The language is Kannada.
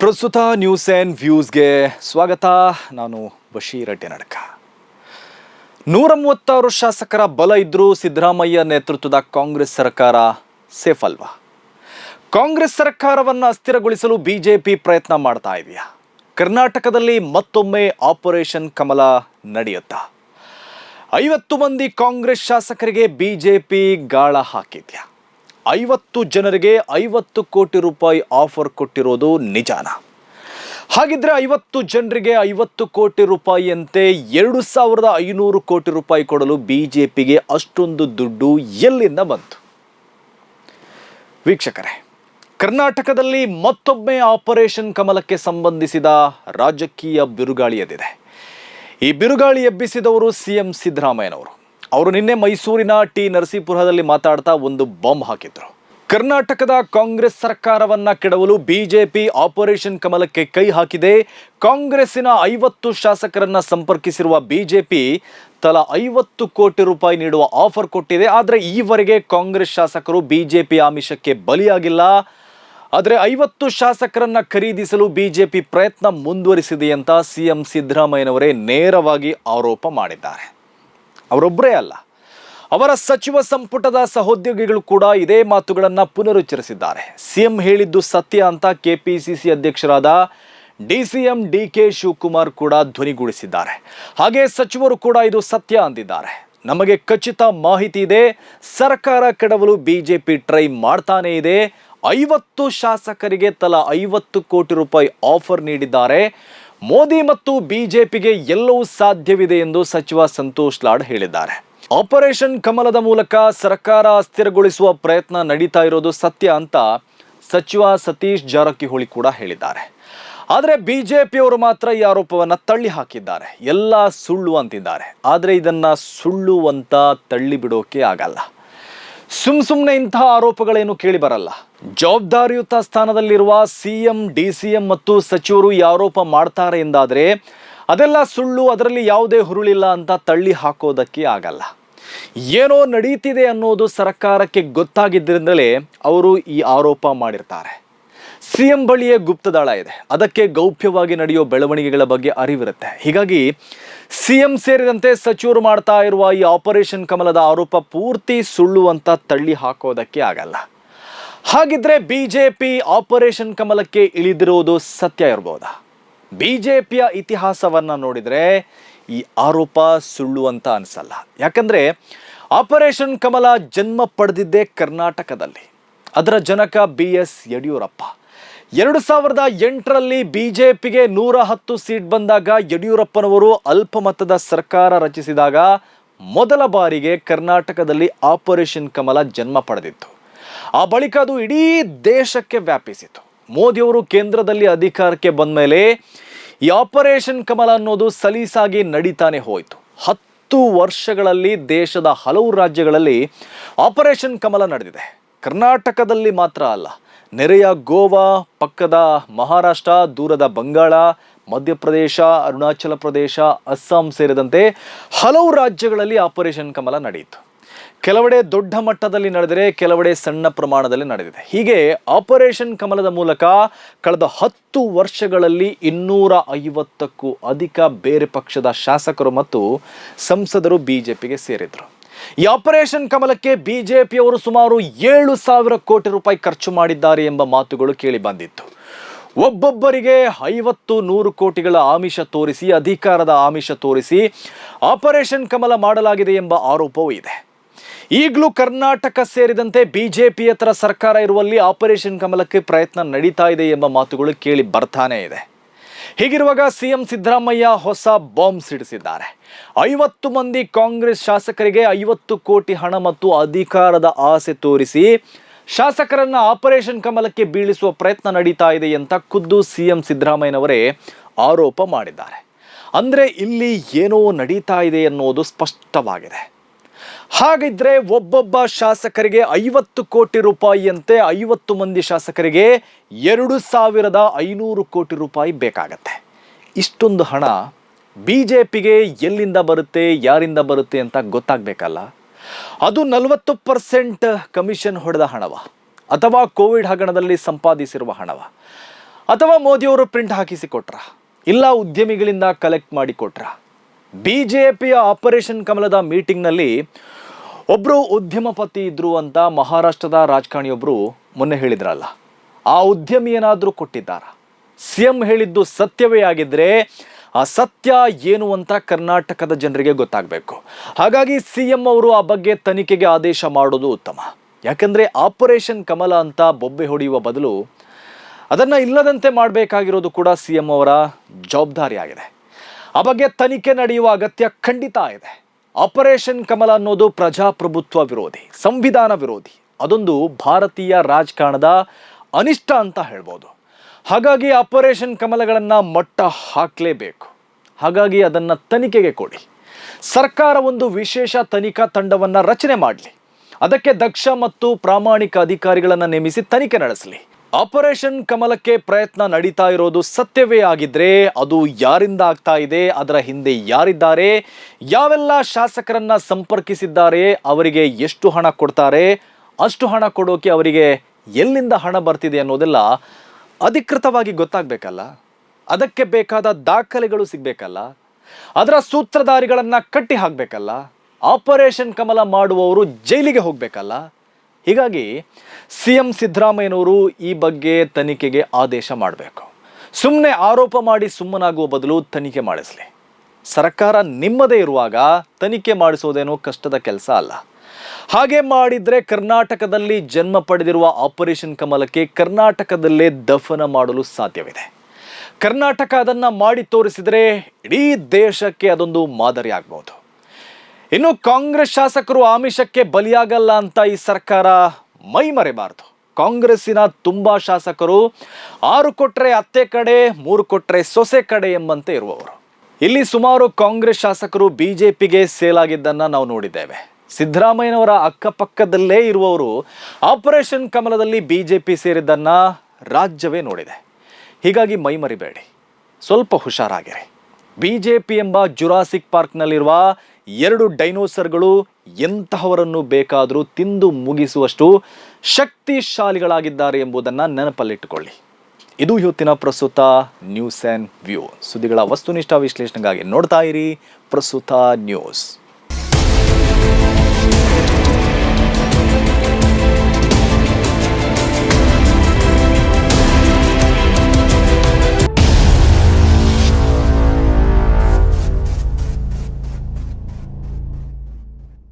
ಪ್ರಸ್ತುತ ನ್ಯೂಸ್ ಆ್ಯಂಡ್ ವ್ಯೂಸ್ಗೆ ಸ್ವಾಗತ. ನಾನು ಬಶೀರ್ ನಡಕ. ನೂರ ಮೂವತ್ತಾರು ಶಾಸಕರ ಬಲ ಇದ್ದರೂ ಸಿದ್ದರಾಮಯ್ಯ ನೇತೃತ್ವದ ಕಾಂಗ್ರೆಸ್ ಸರ್ಕಾರ ಸೇಫ್ ಅಲ್ವಾ? ಕಾಂಗ್ರೆಸ್ ಸರ್ಕಾರವನ್ನು ಅಸ್ಥಿರಗೊಳಿಸಲು ಬಿಜೆಪಿ ಪ್ರಯತ್ನ ಮಾಡ್ತಾ ಇದೆಯಾ? ಕರ್ನಾಟಕದಲ್ಲಿ ಮತ್ತೊಮ್ಮೆ ಆಪರೇಷನ್ ಕಮಲ ನಡೆಯುತ್ತಾ? ಐವತ್ತು ಮಂದಿ ಕಾಂಗ್ರೆಸ್ ಶಾಸಕರಿಗೆ ಬಿಜೆಪಿ ಗಾಳ ಹಾಕಿದ್ಯಾ? ಐವತ್ತು ಜನರಿಗೆ ಐವತ್ತು ಕೋಟಿ ರೂಪಾಯಿ ಆಫರ್ ಕೊಟ್ಟಿರೋದು ನಿಜಾನ. ಹಾಗಿದ್ರೆ ಐವತ್ತು ಜನರಿಗೆ ಐವತ್ತು ಕೋಟಿ ರೂಪಾಯಿಯಂತೆ ಎರಡು ಸಾವಿರದ ಐನೂರು ಕೋಟಿ ರೂಪಾಯಿ ಕೊಡಲು ಬಿ ಜೆ ಪಿಗೆ ಅಷ್ಟೊಂದು ದುಡ್ಡು ಎಲ್ಲಿಂದ ಬಂತು? ವೀಕ್ಷಕರೇ, ಕರ್ನಾಟಕದಲ್ಲಿ ಮತ್ತೊಮ್ಮೆ ಆಪರೇಷನ್ ಕಮಲಕ್ಕೆ ಸಂಬಂಧಿಸಿದ ರಾಜಕೀಯ ಬಿರುಗಾಳಿ ಎದ್ದಿದೆ. ಈ ಬಿರುಗಾಳಿ ಎಬ್ಬಿಸಿದವರು ಸಿಎಂ ಸಿದ್ದರಾಮಯ್ಯನವರು. ಅವರು ನಿನ್ನೆ ಮೈಸೂರಿನ ಟಿ ನರಸೀಪುರದಲ್ಲಿ ಮಾತಾಡ್ತಾ ಒಂದು ಬಾಂಬ್ ಹಾಕಿದ್ರು. ಕರ್ನಾಟಕದ ಕಾಂಗ್ರೆಸ್ ಸರ್ಕಾರವನ್ನ ಕೆಡವಲು ಬಿಜೆಪಿ ಆಪರೇಷನ್ ಕಮಲಕ್ಕೆ ಕೈ ಹಾಕಿದೆ. ಕಾಂಗ್ರೆಸ್ಸಿನ ಐವತ್ತು ಶಾಸಕರನ್ನ ಸಂಪರ್ಕಿಸಿರುವ ಬಿಜೆಪಿ ತಲಾ ಐವತ್ತು ಕೋಟಿ ರೂಪಾಯಿ ನೀಡುವ ಆಫರ್ ಕೊಟ್ಟಿದೆ. ಆದರೆ ಈವರೆಗೆ ಕಾಂಗ್ರೆಸ್ ಶಾಸಕರು ಬಿಜೆಪಿ ಆಮಿಷಕ್ಕೆ ಬಲಿಯಾಗಿಲ್ಲ. ಆದರೆ ಐವತ್ತು ಶಾಸಕರನ್ನ ಖರೀದಿಸಲು ಬಿಜೆಪಿ ಪ್ರಯತ್ನ ಮುಂದುವರಿಸಿದೆ ಅಂತ ಸಿಎಂ ಸಿದ್ದರಾಮಯ್ಯನವರೇ ನೇರವಾಗಿ ಆರೋಪ ಮಾಡಿದ್ದಾರೆ. ಅವರೊಬ್ಬರೇ ಅಲ್ಲ. ಅವರ ಸಚಿವ ಸಂಪುಟದ ಸಹೋದ್ಯೋಗಿಗಳು ಕೂಡ ಇದೇ ಮಾತುಗಳನ್ನು ಪುನರುಚ್ಚರಿಸಿದ್ದಾರೆ. ಸಿಎಂ ಹೇಳಿದ್ದು ಸತ್ಯ ಅಂತ ಕೆಪಿಸಿಸಿ ಅಧ್ಯಕ್ಷರಾದ D C M D K Shivakumar ಕೂಡ ಧ್ವನಿಗೂಡಿಸಿದ್ದಾರೆ. ಹಾಗೆ ಸಚಿವರು ಕೂಡ ಇದು ಸತ್ಯ ಅಂದಿದ್ದಾರೆ. ನಮಗೆ ಖಚಿತ ಮಾಹಿತಿ ಇದೆ, ಸರ್ಕಾರ ಕೆಡವಲು ಬಿಜೆಪಿ ಟ್ರೈ ಮಾಡ್ತಾನೇ ಇದೆ, ಐವತ್ತು ಶಾಸಕರಿಗೆ ತಲಾ ಐವತ್ತು ಕೋಟಿ ರೂಪಾಯಿ ಆಫರ್ ನೀಡಿದ್ದಾರೆ. ಮೋದಿ ಮತ್ತು ಬಿಜೆಪಿಗೆ ಎಲ್ಲವೂ ಸಾಧ್ಯವಿದೆ ಎಂದು ಸಚಿವ ಸಂತೋಷ್ ಲಾಡ್ ಹೇಳಿದ್ದಾರೆ. ಆಪರೇಷನ್ ಕಮಲದ ಮೂಲಕ ಸರ್ಕಾರ ಅಸ್ಥಿರಗೊಳಿಸುವ ಪ್ರಯತ್ನ ನಡೀತಾ ಇರೋದು ಸತ್ಯ ಅಂತ ಸಚಿವ ಸತೀಶ್ ಜಾರಕಿಹೊಳಿ ಕೂಡ ಹೇಳಿದ್ದಾರೆ. ಆದರೆ ಬಿಜೆಪಿಯವರು ಮಾತ್ರ ಈ ಆರೋಪವನ್ನು ತಳ್ಳಿ ಹಾಕಿದ್ದಾರೆ. ಎಲ್ಲ ಸುಳ್ಳು ಅಂತಿದ್ದಾರೆ. ಆದರೆ ಇದನ್ನು ಸುಳ್ಳು ಅಂತ ತಳ್ಳಿ ಬಿಡೋಕೆ ಆಗಲ್ಲ. ಸುಮ್ ಸುಮ್ಮನೆ ಇಂತಹ ಆರೋಪಗಳೇನು ಕೇಳಿ ಬರಲ್ಲ ಜವಾಬ್ದಾರಿಯುತ ಸ್ಥಾನದಲ್ಲಿರುವ ಸಿಎಂ ಡಿ ಸಿ ಎಂ ಮತ್ತು ಸಚಿವರು ಈ ಆರೋಪ ಮಾಡ್ತಾರೆ ಎಂದಾದರೆ, ಅದೆಲ್ಲ ಸುಳ್ಳು, ಅದರಲ್ಲಿ ಯಾವುದೇ ಹುರುಳಿಲ್ಲ ಅಂತ ತಳ್ಳಿ ಹಾಕೋದಕ್ಕೆ ಆಗಲ್ಲ. ಏನೋ ನಡೀತಿದೆ ಅನ್ನೋದು ಸರ್ಕಾರಕ್ಕೆ ಗೊತ್ತಾಗಿದ್ದರಿಂದಲೇ ಅವರು ಈ ಆರೋಪ ಮಾಡಿರ್ತಾರೆ. ಸಿಎಂ ಬಳಿಯೇ ಗುಪ್ತದಾಳ ಇದೆ. ಅದಕ್ಕೆ ಗೌಪ್ಯವಾಗಿ ನಡೆಯೋ ಬೆಳವಣಿಗೆಗಳ ಬಗ್ಗೆ ಅರಿವಿರುತ್ತೆ. ಹೀಗಾಗಿ ಸಿಎಂ ಸೇರಿದಂತೆ ಸಚಿವರು ಮಾಡ್ತಾ ಇರುವ ಈ ಆಪರೇಷನ್ ಕಮಲದ ಆರೋಪ ಪೂರ್ತಿ ಸುಳ್ಳು ಅಂತ ತಳ್ಳಿ ಹಾಕೋದಕ್ಕೆ ಆಗಲ್ಲ. ಹಾಗಿದ್ರೆ ಬಿಜೆಪಿ ಆಪರೇಷನ್ ಕಮಲಕ್ಕೆ ಇಳಿದಿರುವುದು ಸತ್ಯ ಇರ್ಬೋದಾ? ಬಿಜೆಪಿಯ ಇತಿಹಾಸವನ್ನ ನೋಡಿದ್ರೆ ಈ ಆರೋಪ ಸುಳ್ಳು ಅಂತ ಅನಿಸಲ್ಲ. ಯಾಕಂದ್ರೆ ಆಪರೇಷನ್ ಕಮಲ ಜನ್ಮ ಪಡೆದಿದ್ದೇ ಕರ್ನಾಟಕದಲ್ಲಿ. ಅದರ ಜನಕ ಬಿ ಎಸ್ ಯಡಿಯೂರಪ್ಪ. ಎರಡು ಸಾವಿರದ ಎಂಟರಲ್ಲಿ ಬಿಜೆಪಿಗೆ ನೂರ ಹತ್ತು ಸೀಟ್ ಬಂದಾಗ ಯಡಿಯೂರಪ್ಪನವರು ಅಲ್ಪಮತದ ಸರ್ಕಾರ ರಚಿಸಿದಾಗ ಮೊದಲ ಬಾರಿಗೆ ಕರ್ನಾಟಕದಲ್ಲಿ ಆಪರೇಷನ್ ಕಮಲ ಜನ್ಮ ಪಡೆದಿತ್ತು. ಆ ಬಳಿಕ ಅದು ಇಡೀ ದೇಶಕ್ಕೆ ವ್ಯಾಪಿಸಿತು ಮೋದಿಯವರು ಕೇಂದ್ರದಲ್ಲಿ ಅಧಿಕಾರಕ್ಕೆ ಬಂದ ಮೇಲೆ ಈ ಆಪರೇಷನ್ ಕಮಲ ಅನ್ನೋದು ಸಲೀಸಾಗಿ ನಡೀತಾನೆ ಹೋಯಿತು. ಹತ್ತು ವರ್ಷಗಳಲ್ಲಿ ದೇಶದ ಹಲವು ರಾಜ್ಯಗಳಲ್ಲಿ ಆಪರೇಷನ್ ಕಮಲ ನಡೆದಿದೆ. ಕರ್ನಾಟಕದಲ್ಲಿ ಮಾತ್ರ ಅಲ್ಲ ನೆರೆಯ ಗೋವಾ ಪಕ್ಕದ ಮಹಾರಾಷ್ಟ್ರ, ದೂರದ ಬಂಗಾಳ, ಮಧ್ಯಪ್ರದೇಶ, ಅರುಣಾಚಲ ಪ್ರದೇಶ, ಅಸ್ಸಾಂ ಸೇರಿದಂತೆ ಹಲವು ರಾಜ್ಯಗಳಲ್ಲಿ ಆಪರೇಷನ್ ಕಮಲ ನಡೆಯಿತು. ಕೆಲವೆಡೆ ದೊಡ್ಡ ಮಟ್ಟದಲ್ಲಿ ನಡೆದರೆ ಕೆಲವೆಡೆ ಸಣ್ಣ ಪ್ರಮಾಣದಲ್ಲಿ ನಡೆದಿದೆ. ಹೀಗೆ ಆಪರೇಷನ್ ಕಮಲದ ಮೂಲಕ ಕಳೆದ ಹತ್ತು ವರ್ಷಗಳಲ್ಲಿ ಇನ್ನೂರ ಐವತ್ತಕ್ಕೂ ಅಧಿಕ ಬೇರೆ ಪಕ್ಷದ ಶಾಸಕರು ಮತ್ತು ಸಂಸದರು ಬಿಜೆಪಿಗೆ ಸೇರಿದ್ರು. ಈ ಆಪರೇಷನ್ ಕಮಲಕ್ಕೆ ಬಿಜೆಪಿಯವರು ಸುಮಾರು ಏಳು ಸಾವಿರ ಕೋಟಿ ರೂಪಾಯಿ ಖರ್ಚು ಮಾಡಿದ್ದಾರೆ ಎಂಬ ಮಾತುಗಳು ಕೇಳಿ ಬಂದಿತ್ತು. ಒಬ್ಬೊಬ್ಬರಿಗೆ ಐವತ್ತು ನೂರು ಕೋಟಿಗಳ ಆಮಿಷ ತೋರಿಸಿ, ಅಧಿಕಾರದ ಆಮಿಷ ತೋರಿಸಿ ಆಪರೇಷನ್ ಕಮಲ ಮಾಡಲಾಗಿದೆ ಎಂಬ ಆರೋಪವೂ ಇದೆ. ಈಗಲೂ ಕರ್ನಾಟಕ ಸೇರಿದಂತೆ ಬಿಜೆಪಿಯೇತರ ಸರ್ಕಾರ ಇರುವಲ್ಲಿ ಆಪರೇಷನ್ ಕಮಲಕ್ಕೆ ಪ್ರಯತ್ನ ನಡೀತಾ ಇದೆ ಎಂಬ ಮಾತುಗಳು ಕೇಳಿ ಬರ್ತಾನೆ ಇದೆ. ಹೀಗಿರುವಾಗ ಸಿಎಂ ಸಿದ್ದರಾಮಯ್ಯ ಹೊಸ ಬಾಂಬ್ ಸಿಡಿಸಿದ್ದಾರೆ. ಐವತ್ತು ಮಂದಿ ಕಾಂಗ್ರೆಸ್ ಶಾಸಕರಿಗೆ ಐವತ್ತು ಕೋಟಿ ಹಣ ಮತ್ತು ಅಧಿಕಾರದ ಆಸೆ ತೋರಿಸಿ ಶಾಸಕರನ್ನ ಆಪರೇಷನ್ ಕಮಲಕ್ಕೆ ಬೀಳಿಸುವ ಪ್ರಯತ್ನ ನಡೀತಾ ಇದೆ ಅಂತ ಖುದ್ದು ಸಿಎಂ ಸಿದ್ದರಾಮಯ್ಯನವರೇ ಆರೋಪ ಮಾಡಿದ್ದಾರೆ. ಅಂದ್ರೆ ಇಲ್ಲಿ ಏನೋ ನಡೀತಾ ಇದೆ ಅನ್ನೋದು ಸ್ಪಷ್ಟವಾಗಿದೆ. ಹಾಗಿದ್ರೆ ಒಬ್ಬೊಬ್ಬ ಶಾಸಕರಿಗೆ ಐವತ್ತು ಕೋಟಿ ರೂಪಾಯಿಯಂತೆ ಐವತ್ತು ಮಂದಿ ಶಾಸಕರಿಗೆ ಎರಡು ಸಾವಿರದ ಐನೂರು ಕೋಟಿ ರೂಪಾಯಿ ಬೇಕಾಗತ್ತೆ. ಇಷ್ಟೊಂದು ಹಣ ಬಿ ಜೆ ಪಿಗೆ ಎಲ್ಲಿಂದ ಬರುತ್ತೆ, ಯಾರಿಂದ ಬರುತ್ತೆ ಅಂತ ಗೊತ್ತಾಗಬೇಕಲ್ಲ. ಅದು ನಲವತ್ತು ಪರ್ಸೆಂಟ್ ಕಮಿಷನ್ ಹೊಡೆದ ಹಣವ, ಅಥವಾ ಕೋವಿಡ್ ಹಗರಣದಲ್ಲಿ ಸಂಪಾದಿಸಿರುವ ಹಣವ, ಅಥವಾ ಮೋದಿಯವರು ಪ್ರಿಂಟ್ ಹಾಕಿಸಿಕೊಟ್ರ, ಇಲ್ಲ ಉದ್ಯಮಿಗಳಿಂದ ಕಲೆಕ್ಟ್ ಮಾಡಿ ಕೊಟ್ರ ಬಿ ಜೆ ಪಿಯ ಆಪರೇಷನ್ ಕಮಲದ ಮೀಟಿಂಗ್ನಲ್ಲಿ ಒಬ್ಬರು ಉದ್ಯಮಪತಿ ಇದ್ರು ಅಂತ ಮಹಾರಾಷ್ಟ್ರದ ರಾಜಕಾರಣಿಯೊಬ್ಬರು ಮೊನ್ನೆ ಹೇಳಿದ್ರಲ್ಲ, ಆ ಉದ್ಯಮಿ ಏನಾದರೂ ಕೊಟ್ಟಿದ್ದಾರ? ಸಿ ಎಂ ಹೇಳಿದ್ದು ಸತ್ಯವೇ ಆಗಿದ್ರೆ ಆ ಸತ್ಯ ಏನು ಅಂತ ಕರ್ನಾಟಕದ ಜನರಿಗೆ ಗೊತ್ತಾಗಬೇಕು. ಹಾಗಾಗಿ ಸಿ ಎಂ ಅವರು ಆ ಬಗ್ಗೆ ತನಿಖೆಗೆ ಆದೇಶ ಮಾಡೋದು ಉತ್ತಮ. ಯಾಕಂದ್ರೆ ಆಪರೇಷನ್ ಕಮಲ ಅಂತ ಬೊಬ್ಬೆ ಹೊಡೆಯುವ ಬದಲು ಅದನ್ನು ಇಲ್ಲದಂತೆ ಮಾಡಬೇಕಾಗಿರೋದು ಕೂಡ ಸಿ ಎಂ ಅವರ ಜವಾಬ್ದಾರಿಯಾಗಿದೆ. ಆ ಬಗ್ಗೆ ತನಿಖೆ ನಡೆಯುವ ಅಗತ್ಯ ಖಂಡಿತ ಇದೆ. ಆಪರೇಷನ್ ಕಮಲ ಅನ್ನೋದು ಪ್ರಜಾಪ್ರಭುತ್ವ ವಿರೋಧಿ, ಸಂವಿಧಾನ ವಿರೋಧಿ. ಅದೊಂದು ಭಾರತೀಯ ರಾಜಕಾರಣದ ಅನಿಷ್ಟ ಅಂತ ಹೇಳ್ಬೋದು. ಹಾಗಾಗಿ ಆಪರೇಷನ್ ಕಮಲಗಳನ್ನು ಮಟ್ಟ ಹಾಕಲೇಬೇಕು. ಹಾಗಾಗಿ ಅದನ್ನು ತನಿಖೆಗೆ ಕೊಡಿ. ಸರ್ಕಾರ ಒಂದು ವಿಶೇಷ ತನಿಖಾ ತಂಡವನ್ನು ರಚನೆ ಮಾಡಲಿ. ಅದಕ್ಕೆ ದಕ್ಷ ಮತ್ತು ಪ್ರಾಮಾಣಿಕ ಅಧಿಕಾರಿಗಳನ್ನು ನೇಮಿಸಿ ತನಿಖೆ ನಡೆಸಲಿ. ಆಪರೇಷನ್ ಕಮಲಕ್ಕೆ ಪ್ರಯತ್ನ ನಡೀತಾ ಇರೋದು ಸತ್ಯವೇ ಆಗಿದ್ರೆ ಅದು ಯಾರಿಂದ ಆಗ್ತಾ ಇದೆ, ಅದರ ಹಿಂದೆ ಯಾರಿದ್ದಾರೆ, ಯಾವೆಲ್ಲ ಶಾಸಕರನ್ನ ಸಂಪರ್ಕಿಸಿದ್ದಾರೆ, ಅವರಿಗೆ ಎಷ್ಟು ಹಣ ಕೊಡ್ತಾರೆ, ಅಷ್ಟು ಹಣ ಕೊಡೋಕೆ ಅವರಿಗೆ ಎಲ್ಲಿಂದ ಹಣ ಬರ್ತಿದೆ ಅನ್ನೋದೆಲ್ಲ ಅಧಿಕೃತವಾಗಿ ಗೊತ್ತಾಗಬೇಕಲ್ಲ? ಅದಕ್ಕೆ ಬೇಕಾದ ದಾಖಲೆಗಳು ಸಿಗಬೇಕಲ್ಲ? ಅದರ ಸೂತ್ರಧಾರಿಗಳನ್ನ ಕಟ್ಟಿ ಹಾಕಬೇಕಲ್ಲ? ಆಪರೇಷನ್ ಕಮಲ ಮಾಡುವವರು ಜೈಲಿಗೆ ಹೋಗಬೇಕಲ್ಲ? ಹೀಗಾಗಿ ಸಿ ಎಂ ಸಿದ್ದರಾಮಯ್ಯನವರು ಈ ಬಗ್ಗೆ ತನಿಖೆಗೆ ಆದೇಶ ಮಾಡಬೇಕು. ಸುಮ್ಮನೆ ಆರೋಪ ಮಾಡಿ ಸುಮ್ಮನಾಗುವ ಬದಲು ತನಿಖೆ ಮಾಡಿಸಲಿ. ಸರ್ಕಾರ ನಿಮ್ಮದೇ ಇರುವಾಗ ತನಿಖೆ ಮಾಡಿಸೋದೇನೋ ಕಷ್ಟದ ಕೆಲಸ ಅಲ್ಲ. ಹಾಗೆ ಮಾಡಿದರೆ ಕರ್ನಾಟಕದಲ್ಲಿ ಜನ್ಮ ಪಡೆದಿರುವ ಆಪರೇಷನ್ ಕಮಲಕ್ಕೆ ಕರ್ನಾಟಕದಲ್ಲೇ ದಫನ ಮಾಡಲು ಸಾಧ್ಯವಿದೆ. ಕರ್ನಾಟಕ ಅದನ್ನು ಮಾಡಿ ತೋರಿಸಿದರೆ ಇಡೀ ದೇಶಕ್ಕೆ ಅದೊಂದು ಮಾದರಿ ಆಗ್ಬಹುದು ಇನ್ನು ಕಾಂಗ್ರೆಸ್ ಶಾಸಕರು ಆಮಿಷಕ್ಕೆ ಬಲಿಯಾಗಲ್ಲ ಅಂತ ಈ ಸರ್ಕಾರ ಮೈ ಮರೆಬಾರದು. ಕಾಂಗ್ರೆಸ್ಸಿನ ತುಂಬಾ ಶಾಸಕರು ಆರು ಕೊಟ್ರೆ ಅತ್ತೆ ಕಡೆ, ಮೂರು ಕೊಟ್ರೆ ಸೊಸೆ ಕಡೆ ಎಂಬಂತೆ ಇರುವವರು. ಇಲ್ಲಿ ಸುಮಾರು ಕಾಂಗ್ರೆಸ್ ಶಾಸಕರು ಬಿಜೆಪಿಗೆ ಸೇಲಾಗಿದ್ದನ್ನ ನಾವು ನೋಡಿದ್ದೇವೆ. ಸಿದ್ದರಾಮಯ್ಯನವರ ಅಕ್ಕಪಕ್ಕದಲ್ಲೇ ಇರುವವರು ಆಪರೇಷನ್ ಕಮಲದಲ್ಲಿ ಬಿಜೆಪಿ ಸೇರಿದ್ದನ್ನ ರಾಜ್ಯವೇ ನೋಡಿದೆ. ಹೀಗಾಗಿ ಮೈ ಮರಿಬೇಡಿ. ಸ್ವಲ್ಪ ಹುಷಾರಾಗಿರಿ. ಬಿ ಜೆ ಪಿ ಎಂಬ ಜುರಾಸಿಕ್ ಪಾರ್ಕ್ನಲ್ಲಿರುವ ಎರಡು ಡೈನೋಸರ್ಗಳು ಎಂತಹವರನ್ನು ಬೇಕಾದರೂ ತಿಂದು ಮುಗಿಸುವಷ್ಟು ಶಕ್ತಿಶಾಲಿಗಳಾಗಿದ್ದಾರೆ ಎಂಬುದನ್ನು ನೆನಪಲ್ಲಿಟ್ಟುಕೊಳ್ಳಿ. ಇದು ಇವತ್ತಿನ ಪ್ರಸ್ತುತ ನ್ಯೂಸ್ ಆ್ಯಂಡ್ ವ್ಯೂ. ಸುದ್ದಿಗಳ ವಸ್ತುನಿಷ್ಠ ವಿಶ್ಲೇಷಣೆಗಾಗಿ ನೋಡ್ತಾ ಇರಿ ಪ್ರಸ್ತುತ ನ್ಯೂಸ್.